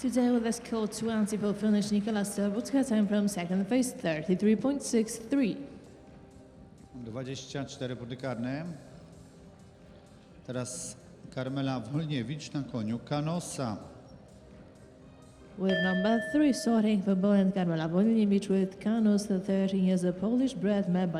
Today with us called 20 for finish Nicolas Serbutka, time from second phase 33.63. 24 punkty karne. Teraz Karmela Wolniewicz na koniu Kanosa. With number three, sorting for Poland. Karmela Wolniewicz with Kanos, the 13 years a Polish bred mare by